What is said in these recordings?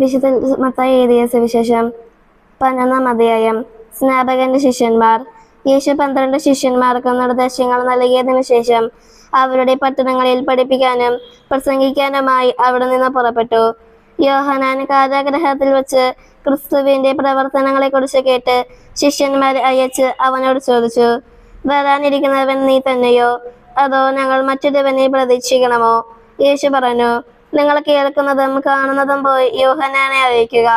വിശുദ്ധ മത്തായി എഴുതിയ സുവിശേഷം പതിനൊന്നാം അധ്യായം. സ്നാപകന്റെ ശിഷ്യന്മാർ യേശു പന്ത്രണ്ട് ശിഷ്യന്മാർക്ക് നിർദ്ദേശങ്ങൾ നൽകിയതിനു ശേഷം അവരുടെ പട്ടണങ്ങളിൽ പഠിപ്പിക്കാനും പ്രസംഗിക്കാനുമായി അവിടെ നിന്ന് പുറപ്പെട്ടു. യോഹനാൻ കാരാഗ്രഹത്തിൽ വെച്ച് ക്രിസ്തുവിന്റെ പ്രവർത്തനങ്ങളെക്കുറിച്ച് കേട്ട് ശിഷ്യന്മാരെ അയച്ച് അവനോട് ചോദിച്ചു വരാനിരിക്കുന്നവൻ നീ തന്നെയോ? അതോ ഞങ്ങൾ മറ്റൊരുവനെ പ്രതീക്ഷിക്കണമോ? യേശു പറഞ്ഞു നിങ്ങൾ കേൾക്കുന്നതും കാണുന്നതും പോയി യോഹനാനെ അറിയിക്കുക.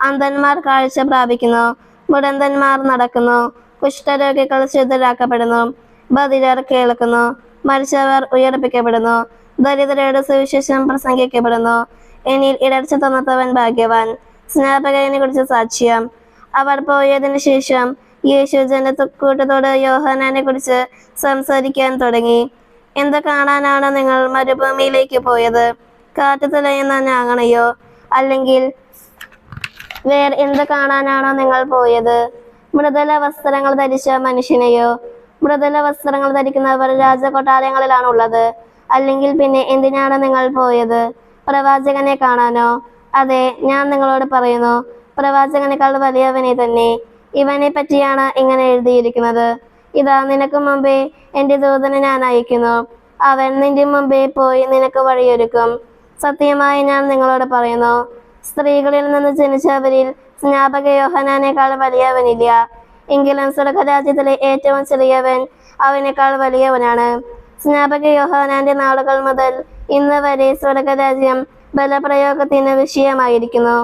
അന്ധന്മാർ കാഴ്ച പ്രാപിക്കുന്നു. മുടന്തന്മാർ നടക്കുന്നു. കുഷ്ഠരോഗികൾ ശുദ്ധരാക്കപ്പെടുന്നു. ബദിരർ കേൾക്കുന്നു. മരിച്ചവർ ഉയർപ്പിക്കപ്പെടുന്നു. ദരിദ്രരുടെ സുവിശേഷം പ്രസംഗിക്കപ്പെടുന്നു. എന്നിൽ ഇടർച്ച തന്നത്തവൻ ഭാഗ്യവാൻ. സ്നാപകനെ കുറിച്ച് സാക്ഷ്യം. അവർ പോയതിനു ശേഷം യേശു ജനക്കൂട്ടത്തോട് യോഹനാനെ കുറിച്ച് സംസാരിക്കാൻ തുടങ്ങി. എന്ത് കാണാനാണ് നിങ്ങൾ മരുഭൂമിയിലേക്ക് പോയത്? കാറ്റ് തുലയുന്ന ഞാങ്ങണയോ അല്ലെങ്കിൽ വേറെ എന്ത് കാണാനാണോ നിങ്ങൾ പോയത്? മൃദുല വസ്ത്രങ്ങൾ ധരിച്ച മനുഷ്യനെയോ? മൃദുല വസ്ത്രങ്ങൾ ധരിക്കുന്നവർ രാജകൊട്ടാരങ്ങളിലാണ് ഉള്ളത്. അല്ലെങ്കിൽ പിന്നെ എന്തിനാണ് നിങ്ങൾ പോയത്? പ്രവാചകനെ കാണാനോ? അതെ ഞാൻ നിങ്ങളോട് പറയുന്നു പ്രവാചകനേക്കാൾ വലിയവനെ തന്നെ. ഇവനെ പറ്റിയാണ് ഇങ്ങനെ എഴുതിയിരിക്കുന്നത്. ഇതാ നിനക്ക് മുമ്പേ എന്റെ ദൂതനെ ഞാൻ അയക്കുന്നു. അവൻ നിന്റെ മുമ്പേ പോയി നിനക്ക് വഴിയൊരുക്കും. സത്യമായി ഞാൻ നിങ്ങളോട് പറയുന്നു. സ്ത്രീകളിൽ നിന്ന് ജനിച്ചവരിൽ സ്നാപക യോഹനാനേക്കാൾ വലിയവനില്ല. എങ്കിലും സ്വർഗരാജ്യത്തിലെ ഏറ്റവും ചെറിയവൻ അവനേക്കാൾ വലിയവനാണ്. സ്നാപക യോഹനാന്റെ നാളുകൾ മുതൽ ഇന്ന് വരെ സ്വർഗരാജ്യം ബലപ്രയോഗത്തിന് വിഷയമായിരിക്കുന്നു.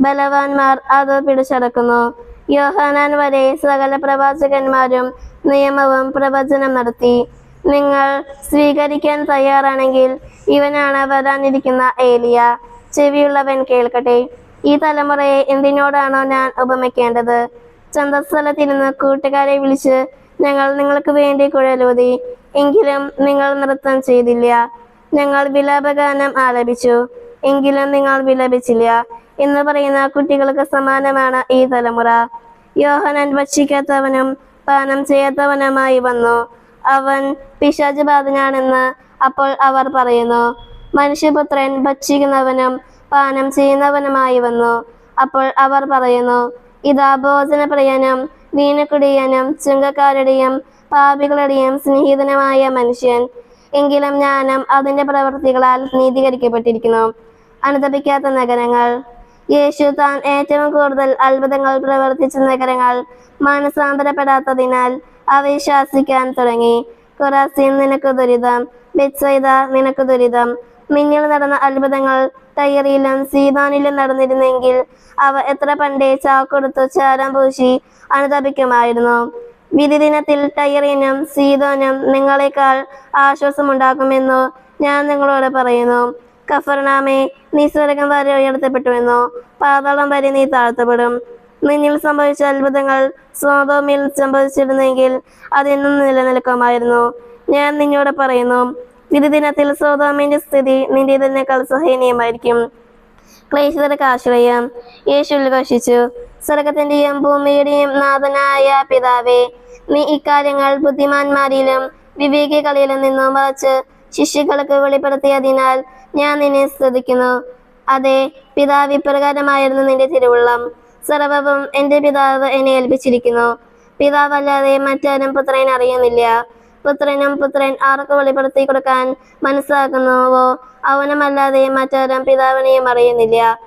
ബലവാന്മാർ അത് പിടിച്ചടക്കുന്നു. യോഹാനാൻ വരെ സകല പ്രവാചകന്മാരും നിയമവും പ്രവചനം നടത്തി. നിങ്ങൾ സ്വീകരിക്കാൻ തയ്യാറാണെങ്കിൽ ഇവനാണ് വരാനിരിക്കുന്ന ഏലിയ. ചെവിയുള്ളവൻ കേൾക്കട്ടെ. ഈ തലമുറയെ എന്തിനോടാണോ ഞാൻ ഉപമിക്കേണ്ടത് ചന്തസ്ഥലത്തിരുന്ന് കൂട്ടുകാരെ വിളിച്ച് ഞങ്ങൾ നിങ്ങൾക്ക് വേണ്ടി കുഴലൂതി എങ്കിലും നിങ്ങൾ നൃത്തം ചെയ്തില്ല. ഞങ്ങൾ വിലാപഗാനം ആലപിച്ചു. എങ്കിലും നിങ്ങൾ വിലപിച്ചില്ല. എന്ന് പറയുന്ന കുട്ടികൾക്ക് സമാനമാണ് ഈ തലമുറ. യോഹനൻ ഭക്ഷിക്കാത്തവനും പാനം ചെയ്യാത്തവനുമായി വന്നു. അവൻ പിശാചബാധനാണെന്ന് അപ്പോൾ അവർ പറയുന്നു. മനുഷ്യപുത്രൻ ഭക്ഷിക്കുന്നവനും പാനം ചെയ്യുന്നവനുമായി വന്നു. അപ്പോൾ അവർ പറയുന്നു ഇതാ ഭോജനപ്രിയനും വീണക്കുടിയനും ചുങ്കക്കാരുടെയും പാപികളുടെയും സ്നേഹിതനുമായ മനുഷ്യൻ. എങ്കിലും ജ്ഞാനം അതിന്റെ പ്രവൃത്തികളാൽ നീതീകരിക്കപ്പെട്ടിരിക്കുന്നു. അനുദപിക്കാത്ത നഗരങ്ങൾ. യേശു താൻ ഏറ്റവും കൂടുതൽ അത്ഭുതങ്ങൾ പ്രവർത്തിച്ച നഗരങ്ങൾ മാനസാന്തരപ്പെടാത്തതിനാൽ അവയെ ശാസിക്കാൻ തുടങ്ങി. കുറാസിൻ നിനക്ക് ദുരിതം ബെത്സൈദ നിനക്ക് ദുരിതം. നിന്നിൽ നടന്ന അത്ഭുതങ്ങൾ തയ്യറിയിലും സീതാനിലും നടന്നിരുന്നെങ്കിൽ അവ എത്ര പണ്ടേ ചാക്കൊടുത്തു ചാരം പൂശി അനുതപിക്കുമായിരുന്നു. വിധി ദിനത്തിൽ ടയറിനും സീതോനും നിങ്ങളെക്കാൾ ആശ്വാസമുണ്ടാക്കുമെന്നു ഞാൻ നിങ്ങളോട് പറയുന്നു. കഫർനാമെ നീ സ്വർഗം വരെ ഉയർത്തപ്പെട്ടുവെന്നു? പാതാളം വരെ നീ താഴ്ത്തപ്പെടും. നിന്നിൽ സംഭവിച്ച അത്ഭുതങ്ങൾ സ്വാതോമിൽ സംഭവിച്ചിരുന്നെങ്കിൽ അതിന്നും നിലനിൽക്കുമായിരുന്നു. ഞാൻ നിന്നോട് പറയുന്നു വിധിദിനത്തിൽ സ്വതോമിന്റെ സ്ഥിതി നിന്റേതിനേക്കാൾ സഹനീയമായിരിക്കും ക്ലേശിതർക്ക് ആശ്രയം യേശു ഉദ്ഘോഷിച്ചു സ്വർഗത്തിന്റെയും ഭൂമിയുടെയും നാഥനായ പിതാവേ നീ ഇക്കാര്യങ്ങൾ ബുദ്ധിമാന്മാരിലും വിവേകികളിലും നിന്നും വച്ച് ശിഷ്യകൾക്ക് വെളിപ്പെടുത്തിയതിനാൽ ഞാൻ നിന്നെ സ്തുതിക്കുന്നു. അതെ പിതാവ് ഇപ്രകാരമായിരുന്നു നിന്റെ തിരുവുള്ളം. സർവവും എന്റെ പിതാവ് എന്നെ ഏൽപ്പിച്ചിരിക്കുന്നു. പിതാവല്ലാതെ മറ്റാരും പുത്രനെ അറിയുന്നില്ല. പുത്രനും പുത്രൻ ആർക്ക് വെളിപ്പെടുത്തി കൊടുക്കാൻ മനസ്സാക്കുന്നുവോ അവനുമല്ലാതെ മറ്റാരും പിതാവിനെയും അറിയുന്നില്ല.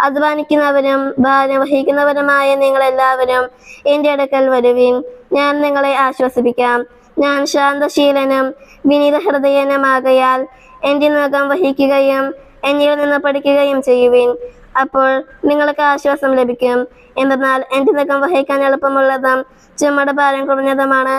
അധ്വാനിക്കുന്നവരും ഭാരം വഹിക്കുന്നവരുമായ നിങ്ങളെല്ലാവരും എന്റെ അടുക്കൽ വരുവിൻ. ഞാൻ നിങ്ങളെ ആശ്വസിപ്പിക്കാം. ഞാൻ ശാന്തശീലനും വിനീത ഹൃദയനുമാകയാൽ എന്റെ നഖം വഹിക്കുകയും എന്നിൽ നിന്ന് പഠിക്കുകയും ചെയ്യുവിൻ. അപ്പോൾ നിങ്ങൾക്ക് ആശ്വാസം ലഭിക്കും. എന്തെന്നാൽ എന്റെ നഖം വഹിക്കാൻ എളുപ്പമുള്ളതും ചുമട് ഭാരം കുറഞ്ഞതുമാണ്.